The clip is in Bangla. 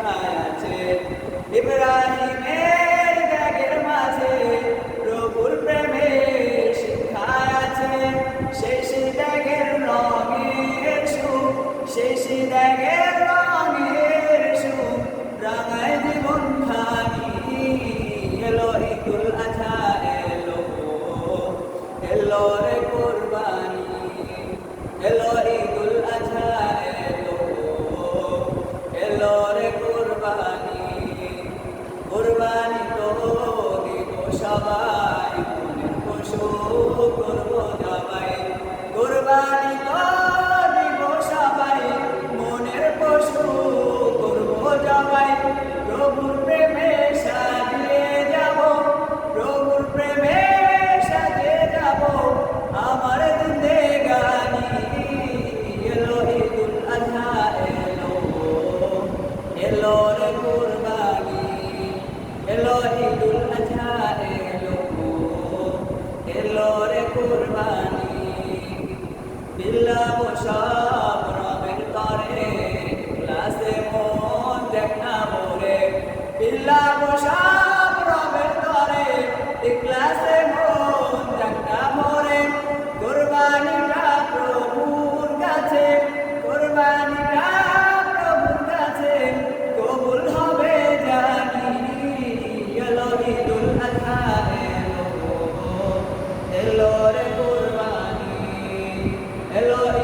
প্রাণ আছে ইব্রাহিমের ব্যাগের মাঝে প্রভুর প্রেমের শিক্ষা আছে। শেষ ব্যাগের রঙের সু, শেষ ব্যাগের রঙের সু, রাঙায় জীবন খানি এলো ইকুল আছা এলো এলো এলো রে কুরবানি এলো ঈদুল আজহা এলো এলো রে কুরবানি বিল্লা বসা Hello,